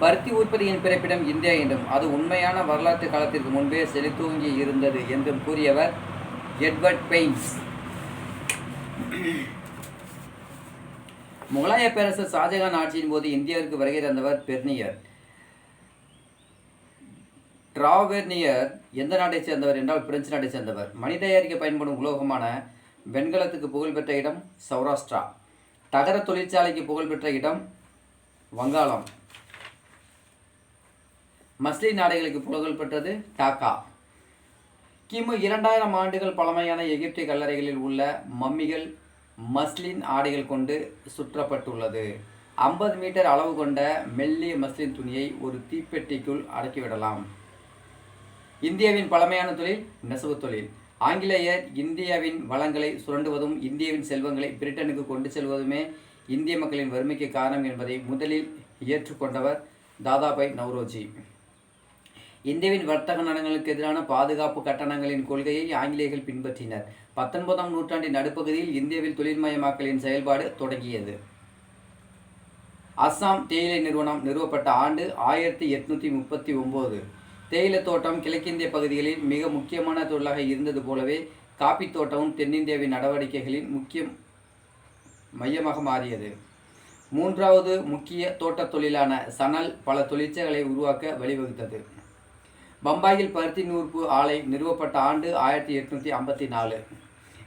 பருத்தி உற்பத்தியின் பிறப்பிடம் இந்தியா என்றும் அது உண்மையான வரலாற்று காலத்திற்கு முன்பே செழித்தோங்கி இருந்தது என்றும் கூறியவர் எட்வர்ட் பெயின்ஸ். முகலாய பேரரசர் ஷாஜகான் ஆட்சியின் போது இந்தியாவிற்கு வருகை தந்தவர் பெர்னியர். டிராவெர்னியர் எந்த நாட்டைச் சேர்ந்தவர் என்றால் பிரெஞ்சு நாட்டைச் சேர்ந்தவர். மனித தயாரிக்க பயன்படும் உலோகமான வெண்கலத்துக்கு புகழ்பெற்ற இடம் சௌராஷ்டிரா. தகர தொழிற்சாலைக்கு புகழ்பெற்ற இடம் வங்காளம். மஸ்லின் ஆடைகளுக்கு புகழ்பெற்றது டாக்கா. கிமு இரண்டாயிரம் ஆண்டுகள் பழமையான எகிப்திய கல்லறைகளில் உள்ள மம்மிகள் மஸ்லின் ஆடைகள் கொண்டு சுற்றப்பட்டுள்ளது. ஐம்பது மீட்டர் அளவு கொண்ட மெல்லிய மஸ்லின் துணியை ஒரு தீப்பெட்டிக்குள் அடக்கிவிடலாம் இந்தியாவின் பழமையான தொழில் நெசவு தொழில். ஆங்கிலேயர் இந்தியாவின் வளங்களை சுரண்டுவதும் இந்தியாவின் செல்வங்களை பிரிட்டனுக்கு கொண்டு செல்வதுமே இந்திய மக்களின் வறுமைக்கு காரணம் என்பதை முதலில் ஏற்றுக்கொண்டவர் தாதாபாய் நவ்ரோஜி. இந்தியாவின் வர்த்தக நலன்களுக்கு எதிரான பாதுகாப்பு கட்டணங்களின் கொள்கையை ஆங்கிலேயர்கள் பின்பற்றினர். பத்தொன்பதாம் நூற்றாண்டின் நடுப்பகுதியில் இந்தியாவில் தொழில்மயமாக்கலின் செயல்பாடு தொடங்கியது. அஸ்ஸாம் தேயிலை நிறுவனம் நிறுவப்பட்ட ஆண்டு ஆயிரத்தி எட்நூற்றி முப்பத்தி ஒம்பது. தேயிலை தோட்டம் கிழக்கிந்திய பகுதிகளில் மிக முக்கியமான தொழிலாக இருந்தது போலவே காப்பி தோட்டமும் தென்னிந்தியாவின் நடவடிக்கைகளின் முக்கிய மையமாக மாறியது. மூன்றாவது முக்கிய தோட்டத் தொழிலான சணல் பல தொழிற்சாலைகளை உருவாக்க வழிவகுத்தது. பம்பாயில் பருத்தி நூற்பு ஆலை நிறுவப்பட்ட ஆண்டு ஆயிரத்தி எட்நூற்றி ஐம்பத்தி நாலு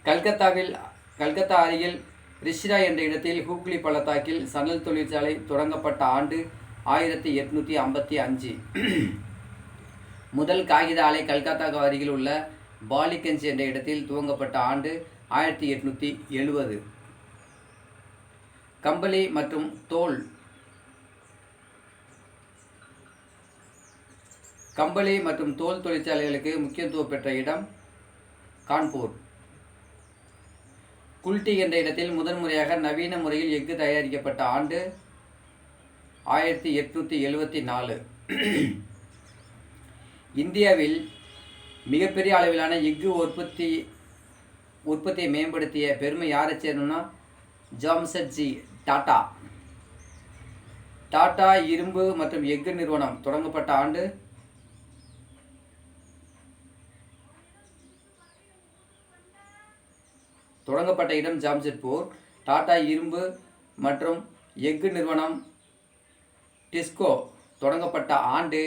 கல்கத்தாவில் கல்கத்தா அருகில் ரிஷ்ரா என்ற இடத்தில் ஹூக்ளி பள்ளத்தாக்கில் சணல் தொழிற்சாலை தொடங்கப்பட்ட ஆண்டு ஆயிரத்தி எட்நூற்றி ஐம்பத்தி அஞ்சு. முதல் காகித ஆலை கல்கத்தாக்கு அருகில் உள்ள பாலிகஞ்ச் என்ற இடத்தில் துவங்கப்பட்ட ஆண்டு ஆயிரத்தி எட்நூற்றி எழுபது கம்பளி மற்றும் தோல் கம்பளி மற்றும் தோல் தொழிற்சாலைகளுக்கு முக்கியத்துவம் பெற்ற இடம் கான்பூர். குல்டி என்ற இடத்தில் முதன்முறையாக நவீன முறையில் எஃகு தயாரிக்கப்பட்ட ஆண்டு ஆயிரத்தி எட்நூற்றி எழுவத்தி நாலு. இந்தியாவில் மிகப்பெரிய அளவிலான எஃகு உற்பத்தி உற்பத்தியை மேம்படுத்திய பெருமை யாரை சேரணும்னா ஜாம்சட்ஜி டாடா டாடா இரும்பு மற்றும் எஃகு நிறுவனம் தொடங்கப்பட்ட ஆண்டு தொடங்கப்பட்ட இடம் ஜாம்ஷெட்பூர். டாடா இரும்பு மற்றும் எஃகு நிறுவனம் டிஸ்கோ தொடங்கப்பட்ட ஆண்டு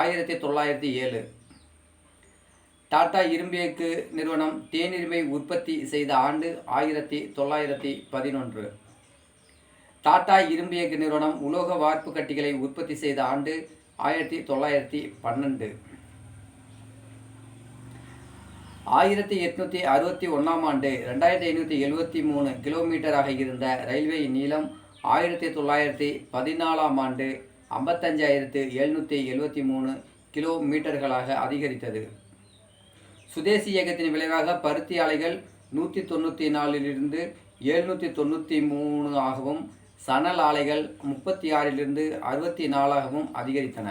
ஆயிரத்தி தொள்ளாயிரத்தி ஏழு. டாடா இரும்பு எஃகு நிறுவனம் தேனிரும்பை உற்பத்தி செய்த ஆண்டு ஆயிரத்தி தொள்ளாயிரத்தி பதினொன்று. டாடா இரும்பு எஃகு நிறுவனம் உலோக வார்ப்பு கட்டிகளை உற்பத்தி செய்த ஆண்டு ஆயிரத்தி தொள்ளாயிரத்தி பன்னெண்டு. ஆயிரத்தி எட்நூற்றி அறுபத்தி ஒன்றாம் ஆண்டு ரெண்டாயிரத்தி ஐநூற்றி எழுபத்தி மூணு கிலோமீட்டராக இருந்த ரயில்வே நீளம் ஆயிரத்தி தொள்ளாயிரத்தி பதினாலாம் ஆண்டு ஐம்பத்தஞ்சாயிரத்து எழுநூற்றி எழுபத்தி மூணு கிலோமீட்டர்களாக அதிகரித்தது. சுதேசி இயக்கத்தின் விளைவாக பருத்தி ஆலைகள் நூற்றி தொண்ணூற்றி நாலிலிருந்து எழுநூற்றி தொண்ணூற்றி மூணு ஆகவும் சணல் ஆலைகள் முப்பத்தி ஆறிலிருந்து அறுபத்தி நாலாகவும் அதிகரித்தன.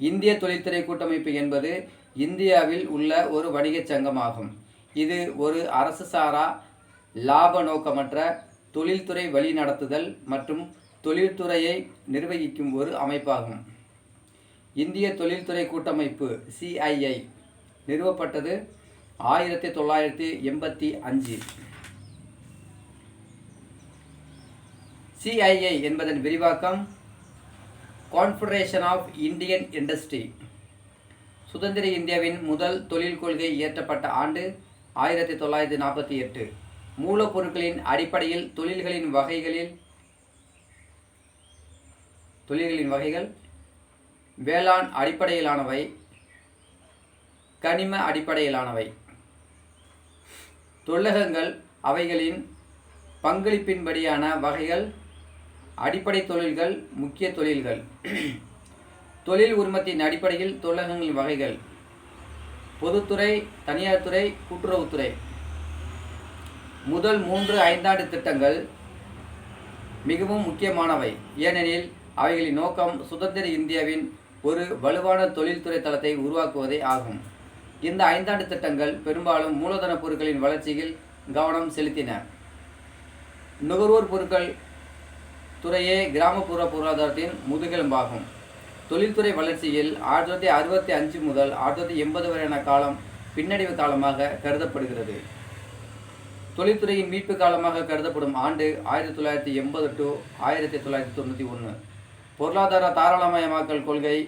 இந்திய தொழில்துறை கூட்டமைப்பு என்பது இந்தியாவில் உள்ள ஒரு வணிகச் சங்கமாகும். இது ஒரு அரசு சாரா லாப நோக்கமற்ற தொழில்துறை வழிநடத்துதல் மற்றும் தொழில்துறையை நிர்வகிக்கும் ஒரு அமைப்பாகும். இந்திய தொழில்துறை கூட்டமைப்பு சிஐஐ நிறுவப்பட்டது ஆயிரத்தி தொள்ளாயிரத்தி எண்பத்தி அஞ்சு. சிஐஐ என்பதன் விரிவாக்கம் கான்ஃபெடரேஷன் ஆஃப் இந்தியன் இண்டஸ்ட்ரி சுதந்திர இந்தியாவின் முதல் தொழில் கொள்கை இயற்றப்பட்ட ஆண்டு ஆயிரத்தி தொள்ளாயிரத்தி நாற்பத்தி எட்டு. மூலப்பொருட்களின் அடிப்படையில் தொழில்களின் வகைகளில் தொழில்களின் வகைகள் வேளாண் அடிப்படையிலானவை கனிம அடிப்படையிலானவை. தொழிலகங்கள் அவைகளின் பங்களிப்பின்படியான வகைகள் அடிப்படை தொழில்கள் முக்கிய தொழில்கள். தொழில் உரிமத்தின் அடிப்படையில் தொழிலகங்களின் வகைகள். பொதுத்துறை தனியார் துறை கூட்டுறவுத்துறை முதல் மூன்று ஐந்தாண்டு திட்டங்கள் மிகவும் முக்கியமானவை. ஏனெனில் அவைகளின் நோக்கம் சுதந்திர இந்தியாவின் ஒரு வலுவான தொழில்துறை தளத்தை உருவாக்குவதே ஆகும். இந்த ஐந்தாண்டு திட்டங்கள் பெரும்பாலும் மூலதன பொருட்களின் வளர்ச்சியில் கவனம் செலுத்தின. நுகர்வோர் பொருட்கள் துறையே கிராமப்புற பொருளாதாரத்தின் முதுகெலும்பாகும். தொழில்துறை வளர்ச்சியில் ஆயிரத்தி தொள்ளாயிரத்தி அறுபத்தி அஞ்சு முதல் ஆயிரத்தி தொள்ளாயிரத்தி எண்பது வரையான காலம் பின்னடைவு காலமாக கருதப்படுகிறது. தொழில்துறையின் மீட்பு காலமாக கருதப்படும் ஆண்டு ஆயிரத்தி தொள்ளாயிரத்தி எண்பது டு ஆயிரத்தி தொள்ளாயிரத்தி தொண்ணூற்றி ஒன்று பொருளாதார தாராளமயமாக்கல் கொள்கை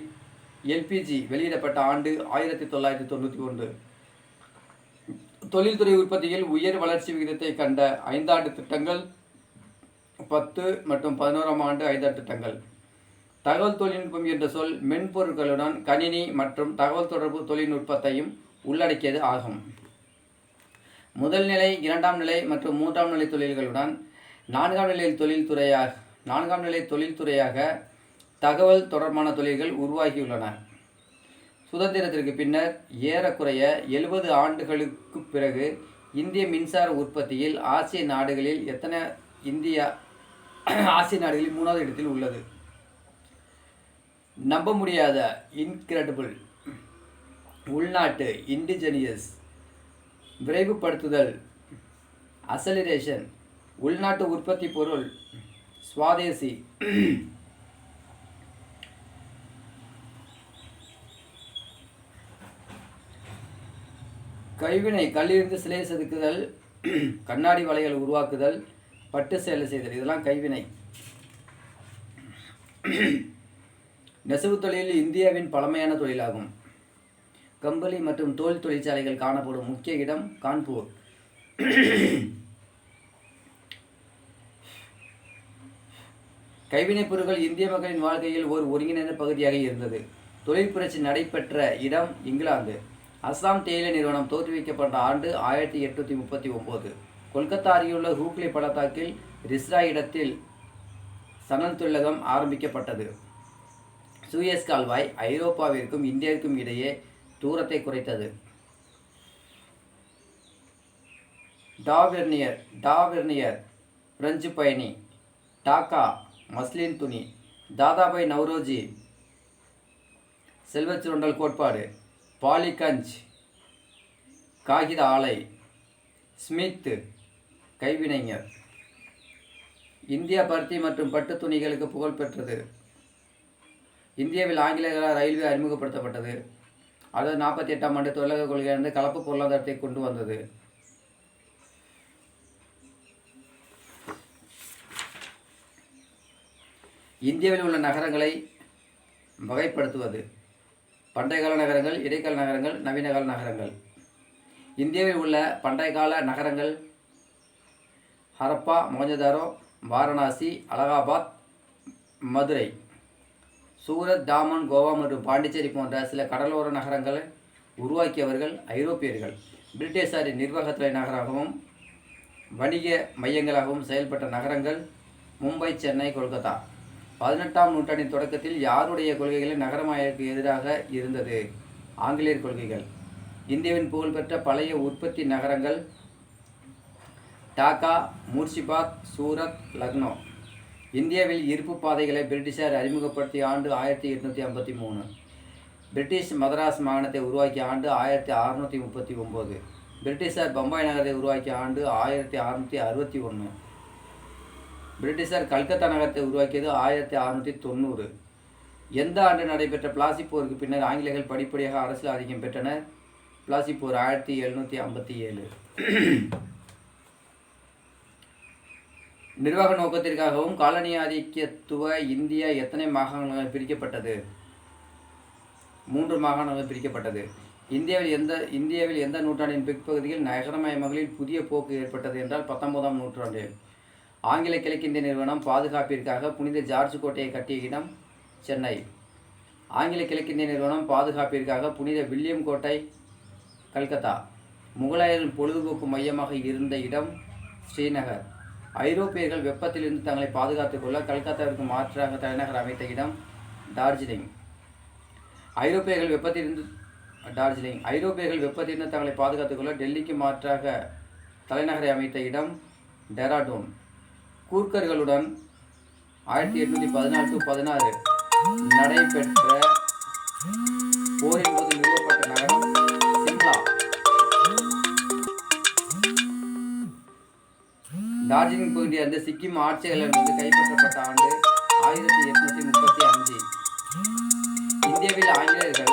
எல்பிஜி வெளியிடப்பட்ட ஆண்டு ஆயிரத்தி தொள்ளாயிரத்தி தொண்ணூற்றி ஒன்று. தொழில்துறை உற்பத்தியில் உயர் வளர்ச்சி விகிதத்தை கண்ட ஐந்தாண்டு திட்டங்கள் பத்து மற்றும் பதினோராம் ஆண்டு ஐந்தாண்டு திட்டங்கள். தகவல் தொழில்நுட்பம் என்ற சொல் மென்பொருட்களுடன் கணினி மற்றும் தகவல் தொடர்பு தொழில்நுட்பத்தையும் உள்ளடக்கியது ஆகும். முதல் நிலை இரண்டாம் நிலை மற்றும் மூன்றாம் நிலை தொழில்களுடன் நான்காம் நிலை தொழில்துறையாக நான்காம் நிலை தொழில்துறையாக தகவல் தொடர்பான தொழில்கள் உருவாகியுள்ளன. சுதந்திரத்திற்கு பின்னர் ஏறக்குறைய எழுபது ஆண்டுகளுக்கு பிறகு இந்திய மின்சார உற்பத்தியில் ஆசிய நாடுகளில் எத்தனை இந்தியா ஆசிய நாடுகளில் மூணாவது இடத்தில் உள்ளது. நம்ப முடியாத இன்கிரெடிபிள் உள்நாட்டு இண்டிஜெனியஸ் விரைவுபடுத்துதல் அசலிரேஷன் உள்நாட்டு உற்பத்தி பொருள் சுவாதேசி. கைவினை கல்லிருந்து சிலை செதுக்குதல் கண்ணாடி வலைகள் உருவாக்குதல் பட்டு சேலை செய்தல் இதெல்லாம் கைவினை. நெசவு தொழில் இந்தியாவின் பழமையான தொழிலாகும். கம்பளி மற்றும் தோல் தொழிற்சாலைகள் காணப்படும் முக்கிய இடம் கான்பூர். கைவினைப் பொருட்கள் இந்திய மக்களின் வாழ்க்கையில் ஒரு ஒருங்கிணைந்த பகுதியாக இருந்தது. தொழில் புரட்சி நடைபெற்ற இடம் இங்கிலாந்து. அஸ்ஸாம் தேயிலை நிறுவனம் தோற்றுவிக்கப்பட்ட ஆண்டு ஆயிரத்தி எட்நூற்றி முப்பத்தி ஒம்பது. கொல்கத்தா அருகிலுள்ள ஹூக்லி பள்ளத்தாக்கில் ரிஸ்ரா இடத்தில் சனல் தொழிலகம் ஆரம்பிக்கப்பட்டது. சூயஸ் கால்வாய் ஐரோப்பாவிற்கும் இந்தியாவிற்கும் இடையே தூரத்தை குறைத்தது. டாவெர்னியர் டாவெர்னியர் பிரெஞ்சு பயணி டாக்கா மஸ்லின் துணி தாதாபாய் நவ்ரோஜி செல்வச்சுரண்டல் கோட்பாடு பாலிகஞ்ச் காகித ஆலை ஸ்மித் கைவினைஞர். இந்தியா பருத்தி மற்றும் பட்டு துணிகளுக்கு புகழ் பெற்றது. இந்தியாவில் ஆங்கிலேயர்களால் ரயில்வே அறிமுகப்படுத்தப்பட்டது. அதாவது நாற்பத்தி எட்டாம் ஆண்டு தொழிலக கொள்கையானது கலப்பு பொருளாதாரத்தை கொண்டு வந்தது. இந்தியாவில் உள்ள நகரங்களை வகைப்படுத்துவது. பண்டைய கால நகரங்கள் இடைக்கால நகரங்கள் நவீன கால நகரங்கள். இந்தியாவில் உள்ள பண்டைய கால நகரங்கள் ஹரப்பா மொஹஞ்சதாரோ வாரணாசி அலகாபாத் மதுரை. சூரத் தாமன் கோவா மற்றும் பாண்டிச்சேரி போன்ற சில கடலோர நகரங்களை உருவாக்கியவர்கள் ஐரோப்பியர்கள். பிரிட்டிஷாரின் நிர்வாகத்துறை நகராகவும் வணிக மையங்களாகவும் செயல்பட்ட நகரங்கள் மும்பை சென்னை கொல்கத்தா. பதினெட்டாம் நூற்றாண்டின் தொடக்கத்தில் யாருடைய கொள்கைகள் நகரமயக்கு எதிராக இருந்தது? ஆங்கிலேயர் கொள்கைகள். இந்தியாவின் புகழ்பெற்ற பழைய உற்பத்தி நகரங்கள் டாக்கா மூர்ஷிபாத் சூரத் லக்னோ. இந்தியாவில் இருப்பு பாதைகளை பிரிட்டிஷார் அறிமுகப்படுத்திய ஆண்டு ஆயிரத்தி எட்நூற்றி ஐம்பத்தி மூணு. பிரிட்டிஷ் மதராஸ் மாகாணத்தை உருவாக்கிய ஆண்டு ஆயிரத்தி அறுநூற்றி முப்பத்தி ஒம்பது. பிரிட்டிஷார் பம்பாய் நகரத்தை உருவாக்கிய ஆண்டு ஆயிரத்தி அறுநூற்றி அறுபத்தி ஒன்று. பிரிட்டிஷார் கல்கத்தா நகரத்தை உருவாக்கியது ஆயிரத்தி அறுநூற்றி தொண்ணூறு. எந்த ஆண்டு நடைபெற்ற பிளாசி போருக்கு பின்னர் ஆங்கிலேயர்கள் படிப்படியாக அரசியல் ஆதிக்கம் பெற்றனர்? பிளாசி போர் ஆயிரத்தி எழுநூற்றி ஐம்பத்தி ஏழு. நிர்வாக நோக்கத்திற்காகவும் காலனி ஆதிக்கத்துவ இந்தியா எத்தனை மாகாணங்களாக பிரிக்கப்பட்டது? மூன்று மாகாணங்கள் பிரிக்கப்பட்டது. இந்தியாவில் எந்த இந்தியாவில் எந்த நூற்றாண்டின் பிற்பகுதியில் நகரமயமகளில் புதிய போக்கு ஏற்பட்டது என்றால் பத்தொன்பதாம் நூற்றாண்டில் ஆங்கில கிழக்கிந்திய நிறுவனம் பாதுகாப்பிற்காக புனித ஜார்ஜ் கோட்டையை கட்டிய இடம் சென்னை. ஆங்கில கிழக்கிந்திய நிறுவனம் பாதுகாப்பிற்காக புனித வில்லியம் கோட்டை கல்கத்தா. முகலாயரின் பொழுதுபோக்கு மையமாக இருந்த இடம் ஸ்ரீநகர். ஐரோப்பியர்கள் வெப்பத்திலிருந்து தங்களை பாதுகாத்துக் கொள்ள கல்கத்தாவிற்கு மாற்றாக தலைநகர் அமைத்த இடம் டார்ஜிலிங். ஐரோப்பியர்கள் வெப்பத்திலிருந்து டார்ஜிலிங். ஐரோப்பியர்கள் வெப்பத்திலிருந்து தங்களை பாதுகாத்துக் கொள்ள டெல்லிக்கு மாற்றாக தலைநகரை அமைத்த இடம் டெராடூன். கூர்க்கர்களுடன் ஆயிரத்தி எட்நூற்றி பதினாலு டு பதினாறு நடைபெற்ற டார்ஜிலிங் பகுதியாக இருந்து சிக்கிம் ஆட்சியாளரிலிருந்து கைப்பற்றப்பட்ட ஆண்டு ஆயிரத்தி எட்நூத்தி முப்பத்தி அஞ்சு. இந்தியாவில் ஆங்கிலேயர்கள்